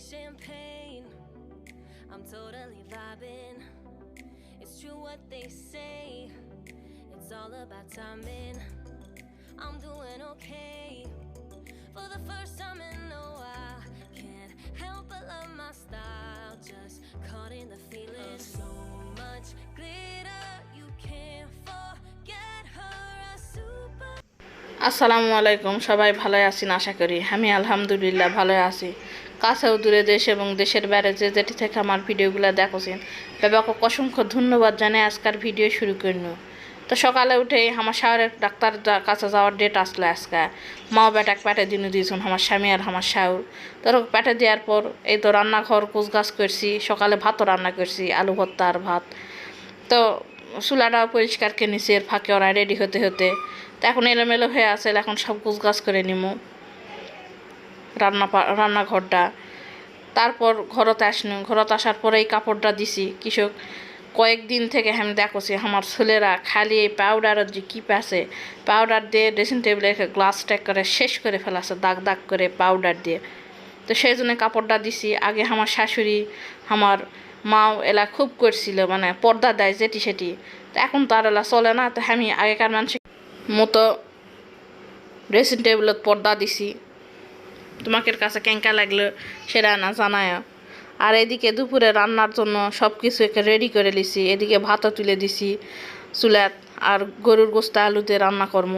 champagne. I'm totally vibing. It's true what they say. It's all about timing. I'm doing okay. For the first time in a while, can't help but love my style. Just caught in the feeling. So much glitter, you can't forget her. A super. আসসালামু আলাইকুম সবাই ভালো আছেন আশা আমি আলহামদুলিল্লাহ ভালো আছি কাছেও দূরে দেশ এবং দেশের বাইরে যে যেটি থেকে আমার ভিডিওগুলো দেখছেন। বাবাকে অসংখ্য ধন্যবাদ জানাই আজকের ভিডিও শুরু করল তো সকালে উঠে আমার শাহরের ডাক্তার কাছে যাওয়ার ডেট আসলো আজকে। মা বেটাক পেটে দিনে দিয়েছেন আমার স্বামী আর আমার শাহুর। তোর পেটে দেওয়ার পর এই তো রান্নাঘর, কুচগাছ করছি, সকালে ভাতও রান্না করছি, আলু ভর্তা আর ভাত। তো চুলাটাও পরিষ্কার করে নিছি, এর ফাঁকে ওরা রেডি হতে হতে। তো এখন এলোমেলো হয়ে আছে, এখন সব কুচগাছ করে নিমু। রান্না রান্নাঘরটা। তারপর ঘরতে আসনু। ঘরতে আসার পরে এই কাপড়টা দিছি। কৃষক, কয়েকদিন থেকে আমি দেখছি আমার ছেলেরা খালি এই পাউডারের যে কিপ আছে পাউডার দিয়ে ড্রেসিং টেবিলে গ্লাস ট্যাক করে শেষ করে ফেলাছে, দাগ দাগ করে পাউডার দিয়ে। তো সেই জন্য কাপড়টা দিছি। আগে আমার শাশুড়ি, আমার মাও এলা খুব করছিল মানে পর্দা দেয় যেটি সেটি। তো এখন তো আর এলা চলে না। তো আমি আগেকার মানুষের মতো ড্রেসিং টেবিলত পর্দা দিছি। তোমাকের কাছে কেঙ্কা লাগল সেটা না জানায়। আর এদিকে দুপুরে রান্নার জন্য সব কিছু একে রেডি করে লিছি। এদিকে ভাতও তুলে দিছি, চুলাত আর গরুর গোস্ত আলুতে রান্না করব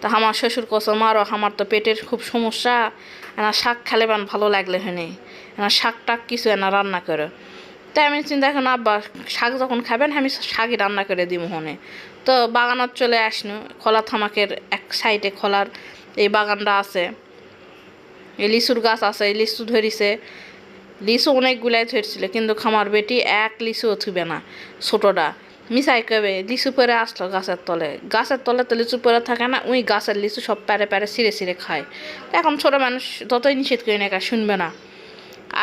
তা আমার শ্বশুর কসম আরও আমার তো পেটের খুব সমস্যা। এনা শাক খেলে বান ভালো লাগলে হয়নি। এনা শাক টাক কিছু এনা রান্না করে। তাই আমি চিন্তা এখন, আব্বা, শাক যখন খাবেন, আমি শাকই রান্না করে দিব হনে। তো বাগানত চলে আসনু। খোলা থামাকের এক সাইডে খোলার এই বাগানটা আছে। লিচুর গাছ আছে লিচু ধরিছে। লিচু অনেকগুলাই ধরছিল, কিন্তু খামার বেটি এক লিচুও থুবে না, ছোটোটা। মিশাই কবে লিচু পরে আসলো গাছের তলে। গাছের তলে তো লিচু পরে থাকে না, ওই গাছের লিচু সব প্যারে প্যারে ছিঁড়ে ছিঁড়ে খায়। এখন ছোটো মানুষ যতই নিষেধ করি না শুনবে না।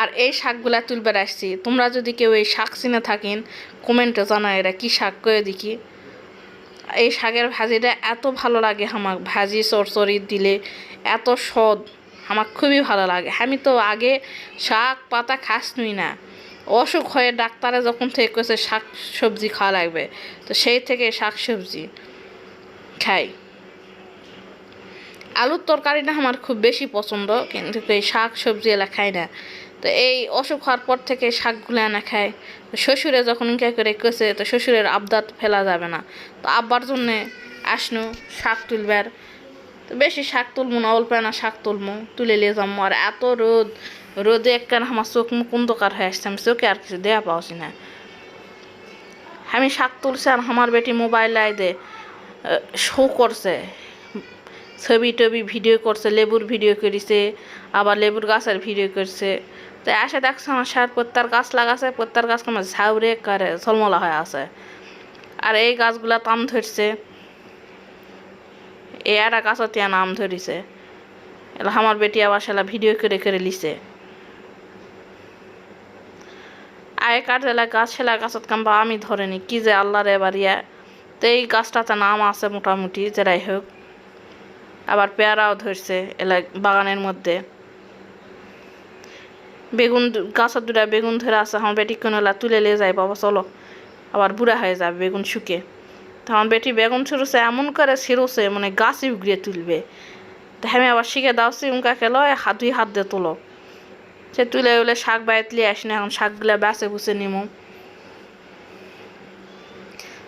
আর এই শাকগুলা তুলবে আসছি তোমরা যদি কেউ এই শাক চিনে থাকেন, কমেন্টে জানা এরা কী শাক করে দেখি। এই শাকের ভাজিটা এত ভালো লাগে আমার ভাজি চরচরি দিলে এত স্বাদ। আমার খুবই ভালো লাগে। আমি তো আগে শাক, পাতা খাস নুই না। অসুখ হয়ে ডাক্তারে যখন থেকে কয়েছে শাক সবজি খাওয়া লাগবে। তো সেই থেকে শাক সবজি খাই। আলুর তরকারিটা আমার খুব বেশি পছন্দ, কিন্তু এই শাক সবজি এলা খাই না। তো এই অসুখ হওয়ার পর থেকে শাকগুলো আনা খায় শ্বশুরে যখন কে করে কেছে তো শ্বশুরের আবদাত ফেলা যাবে না। তো আব্বার জন্যে আসনু, শাক তুলবার। তো বেশি শাক তুলবো না, অল্প না শাক তুলবো তুলে নিয়ে যাব আর এত রোদ, রোদে একখান আমার চোখ মুখ অন্ধকার হয়ে আসছে, আমি চোখে আর কিছু দেয়া পাওছি না। আমি শাক তুলছি আর আমার বেটি মোবাইল দে শো করছে, ছবি টবি ভিডিও করছে, লেবুর ভিডিও করেছে, আবার লেবুর গাছের ভিডিও করছে। তো আসে দেখছে আমার সার প্রত্যার গাছ লাগাছে প্রত্যার গাছ আমার ঝাউরে করে ঝলমলা হয়ে আছে। আর এই গাছগুলা তাম ধরছে। একটা গাছত তিয়া নাম ধরিছে এলা আমার বেটি আবার সেলা ভিডিও করে করে লিছে। আয় কাটলা গাছ সেলা গাছত কাম্বা, আমি ধরেনি কি যে আল্লাহর ইয়া তো এই গাছটাতে নাম আছে মোটামুটি যেটাই হোক আবার পেয়ারাও ধরছে এলা বাগানের মধ্যে। বেগুন গাছের দুটা বেগুন ধরে আছে আমার বেটি কোনো এলা তুলে নিয়ে যায় বাবা চলো। আবার বুড়া হয়ে যাবে বেগুন শুকে। তো আমার বেটি বেগুন ছুড়ছে, এমন করে ছিঁড়ছে মানে গাছই উগড়িয়ে তুলবে। তো আমি আবার শিখে দাওছি উনকাকে লয় হাত দুই হাত দিয়ে তোলো। সে তুলে উলে শাক বাইতলি আসি না এখন শাকগুলা বেছে বুছে নিমো।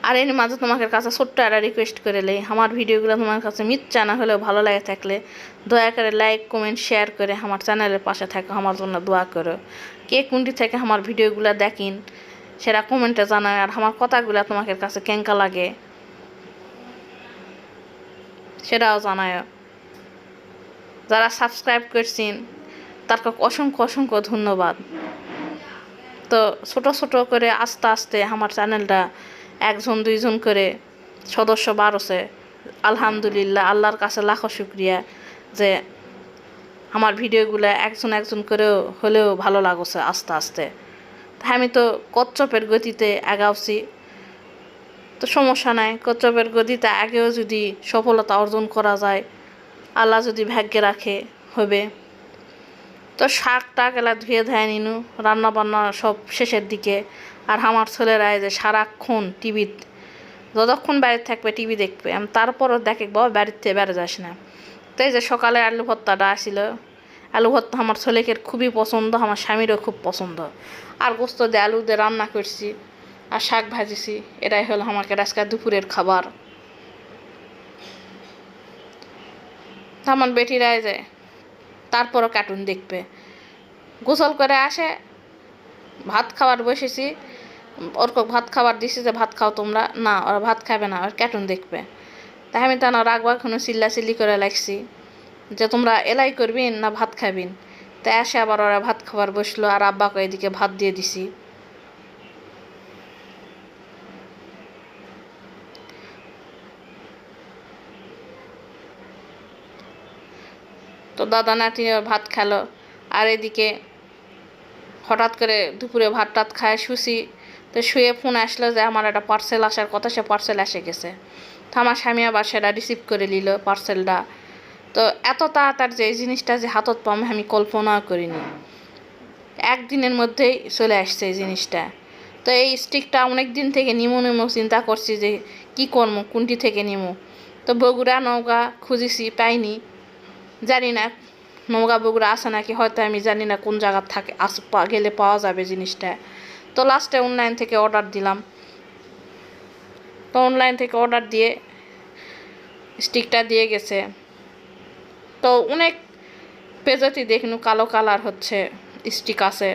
আর এর মাঝে তোমাকে কাছে ছোট্ট একটা রিকোয়েস্ট করে লাই, আমার ভিডিওগুলো তোমার কাছে মিথ্যা না হলেও ভালো লাগে থাকলে দয়া করে লাইক কমেন্ট শেয়ার করে আমার চ্যানেলের পাশে থাকো, আমার জন্য দোয়া করো। কে কোনটি থেকে আমার ভিডিওগুলো দেখিন, সেটা কমেন্টে জানায় আর আমার কথাগুলো তোমাকে কাছে কেঙ্কা লাগে। সেটাও জানায় যারা সাবস্ক্রাইব করছেন, তারকে অসংখ্য অসংখ্য ধন্যবাদ। তো ছোট ছোট করে আস্তে আস্তে আমার চ্যানেলটা একজন দুইজন করে সদস্য বাড়ছে। আলহামদুলিল্লাহ, আল্লাহর কাছে লাখো শুক্রিয়া যে আমার ভিডিওগুলো একজন একজন করেও হলেও ভালো লাগছে আস্তে আস্তে। আমি তো কচ্চপের গতিতে আগাওছি। তো সমস্যা নাই, কচ্ছপের গতিতে আগেও যদি সফলতা অর্জন করা যায়, আল্লাহ যদি ভাগ্যে রাখে, হবে। তো শাক টাক এলা ধুয়ে ধুয়ে নিনু রান্না বান্না সব শেষের দিকে। আর আমার ছেলেরা যে সারাক্ষণ টিভি, যতক্ষণ বাড়িতে থাকবে টিভি দেখবে। আমি তারপরও দেখে বাবা থেকে বেড়ে যাস না। তো এই যে সকালে আলু ভর্তাটা আসিল, আলু ভর্তা আমার ছেলেকে খুবই পছন্দ, আমার স্বামীরও খুব পছন্দ। আর গোস্ত দিয়ে আলু দিয়ে রান্না করছি। আর শাক ভাজিছি, এটাই হলো আমাকে আজকে দুপুরের খাবার। তো আমার বেটিরা এই যায়, তারপরও কার্টুন দেখবে। গোসল করে আসে, ভাত খাবার বসেছি ওরকম ভাত খাবার দিছি যে, ভাত খাও তোমরা। না, ওরা ভাত খাবে না, ওরা কার্টুন দেখবে। তাই আমি তা না রাখব এখনও চিল্লা চিল্লি করে লাগছি, যে তোমরা এলাই করবিন না ভাত খাবিন? তাই আসে আবার ওরা ভাত খাবার বসল, আর আব্বাকে এদিকে ভাত দিয়ে দিছি। তো দাদা নাতি ভাত খেলো। আর এদিকে হঠাৎ করে দুপুরে ভাত টাত খায় শুছি তো শুয়ে ফোন আসলো যে আমার একটা পার্সেল আসার কথা, সে পার্সেল এসে গেছে। তো আমার স্বামী আবার সেটা রিসিভ করে নিল পার্সেলটা তো এত তাড়াতাড়ি যে এই জিনিসটা যে হাতত পাম আমি কল্পনাও করিনি। একদিনের মধ্যেই চলে আসছে এই জিনিসটা। তো এই স্টিকটা অনেক দিন থেকে নিমো নিমো চিন্তা করছি যে কি করব কোনটি থেকে নিমো? তো বগুড়া নৌকা খুঁজেছি, পাইনি। জানি না নৌকা বগুড়া আসে নাকি, হয়তো আমি জানি না কোন জায়গার থাকে, আস গেলে পাওয়া যাবে জিনিসটা। তো লাস্টে অনলাইন থেকে অর্ডার দিলাম। তো অনলাইন থেকে অর্ডার দিয়ে স্টিকটা দিয়ে গেছে। তো অনেক পেজেতে দেখনু কালো কালার হচ্ছে স্টিক আছে।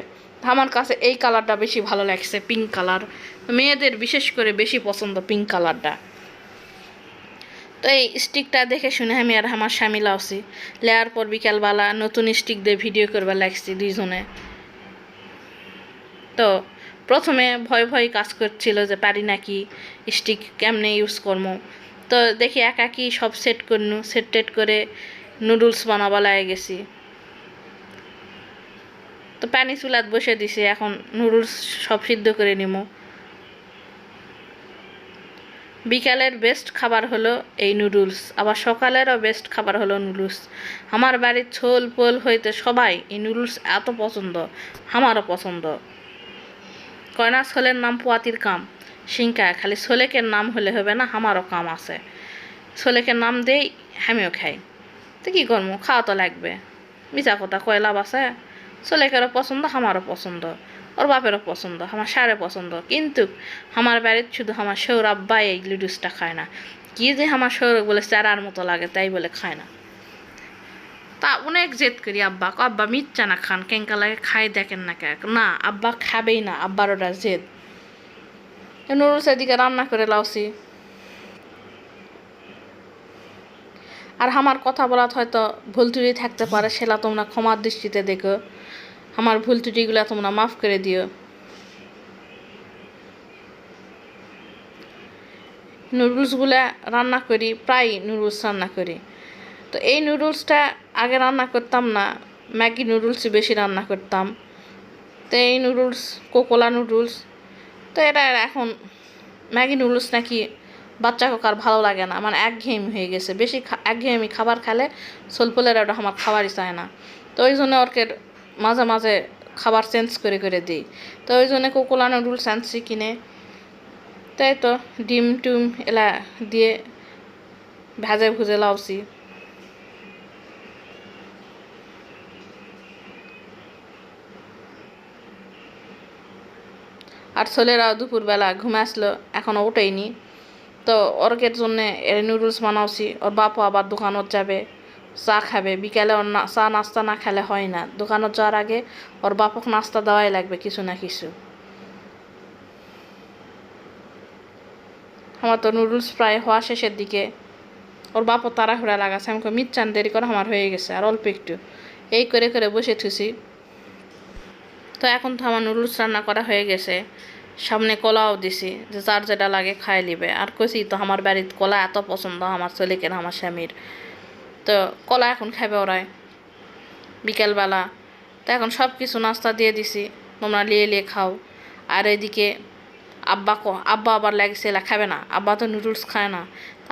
আমার কাছে এই কালারটা বেশি ভালো লাগছে পিঙ্ক কালার মেয়েদের বিশেষ করে বেশি পছন্দ পিঙ্ক কালারটা তো এই স্টিকটা দেখে শুনে আমি আর আমার স্বামী লাউছি। লেয়ার পর বিকালবেলা নতুন স্টিক দিয়ে ভিডিও করবার লাগছি দুইজনে। তো প্রথমে ভয় ভয় কাজ করছিল যে পারি নাকি স্টিক কেমনে ইউজ করব তো দেখি একাকি সব সেট করনু, সেট টেট করে নুডলস বানাবা লাগে গেছি। তো পানি চুলাত বসে দিছি, এখন নুডলস সব সিদ্ধ করে নিমো। বিকালের বেস্ট খাবার হলো এই নুডলস আবার সকালেরও বেস্ট খাবার হলো নুডলস আমার বাড়ির ছোল পোল হইতে সবাই এই নুডলস এত পছন্দ, আমারও পছন্দ। কয়না ছোলের নাম পোয়াতির কাম সিংকা খালি ছোলেকের নাম হলে হবে না, আমারও কাম আছে। ছোলেকের নাম দেই, আমিও খাই। তো কী করব খাওয়া তো লাগবে। মিছা কথা কয় লাভ আছে। ছোলেকেরও পছন্দ, আমারও পছন্দ। ওর বাপেরও পছন্দ, আমার সারে পছন্দ। কিন্তু আমার বাড়ির শুধু আমার সৌর আব্বা এই লুডুসটা খায় না। কি যে আমার সৌর বলে চারার মতো লাগে, তাই বলে খায় না। তা অনেক জেদ করি আব্বা আব্বা মিথ্যা না খান, কেঙ্কা লাগে খাই দেখেন না কে না, আব্বা খাবেই না, আব্বার ওটা জেদ। নুডলস এদিকে রান্না করে লাউছি আর আমার কথা বলাত হয়তো ভুল ত্রুটি থাকতে পারে, সেটা তোমরা ক্ষমার দৃষ্টিতে দেখো। আমার ভুল ত্রুটিগুলো তোমরা মাফ করে দিও। নুডলসগুলো রান্না করি, প্রায় নুডলস রান্না করি। তো এই নুডলসটা আগে রান্না করতাম না, ম্যাগি নুডলসই বেশি রান্না করতাম। তো এই নুডলস, কোকোলা নুডলস, তো এটা এখন ম্যাগি নুডলস নাকি বাচ্চা কার ভালো লাগে না মানে একঘেয়েমি হয়ে গেছে। বেশি একঘেয়েমি খাবার খেলে সোলপোলের ওটা আমার খাবারই চায় না। তো ওই জন্য ওরকে মাঝে মাঝে খাবার চেঞ্জ করে করে দিই। তো ওই জন্য কোকোলা নুডলস আনছি কিনে। তাই তো ডিম টুম এলা দিয়ে ভেজে ভুজে লাউছি। আর ছেলেরা দুপুরবেলা ঘুমে আসলো এখনও ওঠেইনি। তো ওরকের জন্যে নুডলস বানাওছি, ওর বাপও আবার দোকানত যাবে। চা খাবে, বিকালে ওর চা নাস্তা না খেলে হয় না। দোকানত যাওয়ার আগে ওর বাপক নাস্তা দেওয়াই লাগবে কিছু না কিছু। আমার তো নুডলস প্রায় হওয়া শেষের দিকে। ওর বাপও তাড়াহুড়া লাগাছে আমাকে মিচ্ছান দেরি করে, আমার হয়ে গেছে, আর অল্প একটু। এই করে করে বসে থুছি তো এখন তো আমার নুডলস রান্না করা হয়ে গেছে। সামনে কলাও দিছি, যে যার যেটা লাগে খাই নিবে। আর কইছি তো, আমার বাড়ির কলা এত পছন্দ, আমার ছেলেকে না, আমার স্বামীর। তো কলা এখন খাবে ওরাই। বিকেলবেলা। তো এখন সব কিছু নাস্তা দিয়ে দিছি। তোমরা লিয়ে লিয়ে খাও। আর এদিকে আব্বা ক আব্বা আবার লাগছে এলা খাবে না। আব্বা তো নুডলস খায় না।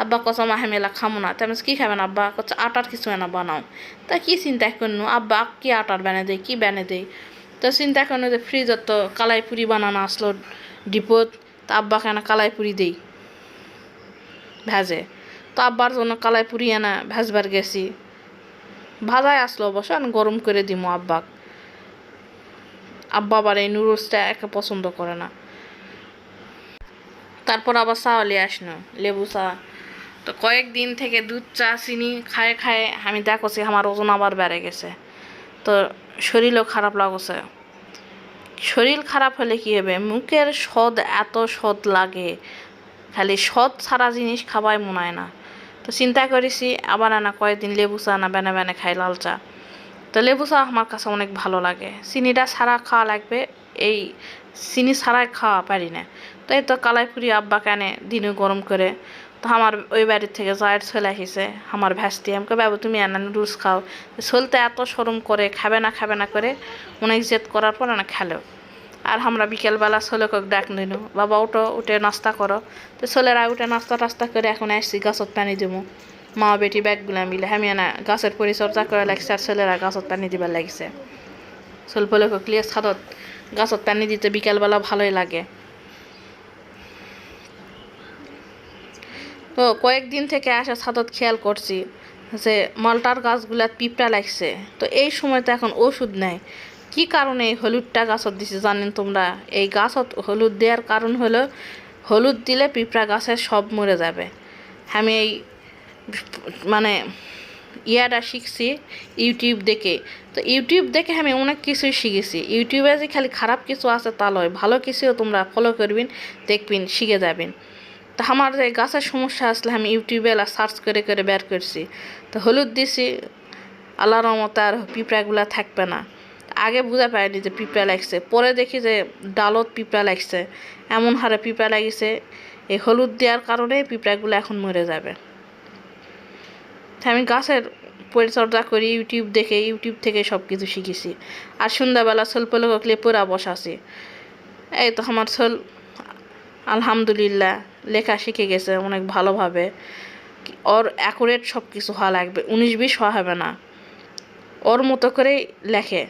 আব্বা কসম আমি এলা খামো না। তেমন কী খাবে না আব্বা? কচ্ছে আটার কিছু না বানাও। তা কি চিন্তা করনু? আব্বা কি আটার বানিয়ে দেয়? কী বানিয়ে দেয়? তো চিন্তা করনু যে ফ্রিজত তো কালাই পুরি বানানো আসলো ডিপোত। তা আব্বা কেন কালাই পুরি দেই। ভেজে। তো আব্বার জন্য কালাই পুরি এনে ভেজবার গেছি। ভাজাই আসলো আমি গরম করে দিমু আব্বাক। আব্বা আবার এই নুডলসটা একে পছন্দ করে না। তারপর আবার চা লিয়ে আসনো, লেবু চা। তো কয়েকদিন থেকে দুধ, চা, চিনি খায় খায় আমি দেখছি আমার ওজন আবার বেড়ে গেছে। তো শরীরও খারাপ লাগছে। শরীর খারাপ হলে কি হবে? মুখের স্বাদ এত সদ লাগে। খালি সদ ছাড়া জিনিস খাবাই মনে হয় না। তো চিন্তা করেছি আবার না কয়েকদিন লেবু চা না বেনে বেনে খাই লাল চা। তো লেবু চা আমার কাছে অনেক ভালো লাগে। চিনিটা সারা খাওয়া লাগবে, এই চিনি ছাড়াই খাওয়া পারি না। তো এই তো কালাইপুরি আব্বা কানে দিনে গরম করে। তো আমার ওই বাড়ির থেকে জয়ের ছেলে আসিছে আমার ভ্যাসটি, আমাকে বাবু তুমি এনে নুডলস খাও। চলতে এত সরম করে, খাবে না খাবে না করে, অনেক জেদ করার পর না খেলো। আর আমরা বিকেলবেলা ছেলেকে ডাক নিল বাবা, উঠো, উঠে নাস্তা করো। তো ছেলেরা উঠে নাস্তা টাস্তা করে এখন আসছি, গাছত পানি দেবো মা বেটি ব্যাগগুলা মিলে আমি না, গাছের পরিচর্যা করে লাগছে আর ছেলেরা গাছত পানি দিবার লাগছে। ছেলেপলেকে ক্লিয়ার ছাদত গাছত পানি দিতে বিকেলবেলা ভালোই লাগে। তো কয়েকদিন থেকে আসা ছাদত খেয়াল করছি যে মালটার গাছগুলাত পিঁপড়া লাগছে। তো এই সময় তো এখন ওষুধ নেই। কি কারণে এই হলুদটা গাছত দিছে জানেন তোমরা? এই গাছত হলুদ দেওয়ার কারণ হলো, হলুদ দিলে পিঁপড়া গাছের সব মরে যাবে। আমি এই মানে ইয়াটা শিখছি ইউটিউব দেখে। তো ইউটিউব দেখে আমি অনেক কিছুই শিখেছি। ইউটিউবে যে খালি খারাপ কিছু আছে তা লয়, ভালো কিছুও তোমরা ফলো করবেন, দেখবেন, শিখে যাবেন। তো আমার যে গাছের সমস্যা আসলে আমি ইউটিউবে সার্চ করে করে বের করছি। তো হলুদ দিছি আল্লাহ রহমতে আর পিঁপড়াগুলা থাকবে না। আগে বুঝা পাইনি যে পিঁপড়া লাগছে। পরে দেখি যে ডালত পিঁপড়া লাগছে। এমন হারে পিঁপড়া লাগিছে, এই হলুদ দেওয়ার কারণে পিঁপড়াগুলো এখন মরে যাবে। আমি গাছের পরিচর্যা করি, ইউটিউব দেখে, ইউটিউব থেকে সব কিছু শিখেছি। আর সন্ধ্যাবেলা সলপলে ককলে পুরা বসাছি। এই তো আমার সল আলহামদুলিল্লাহ, লেখা শিখে গেছে অনেক ভালোভাবে। ওর অ্যাকুরেট সব কিছু হওয়া লাগবে, উনিশ বিশ হওয়া হবে না। ওর মতো করেই লেখে।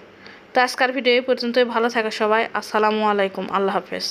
তো আজকের ভিডিও এই পর্যন্তই। ভালো থাকে সবাই। আসসালামু আলাইকুম। আল্লাহ হাফেজ।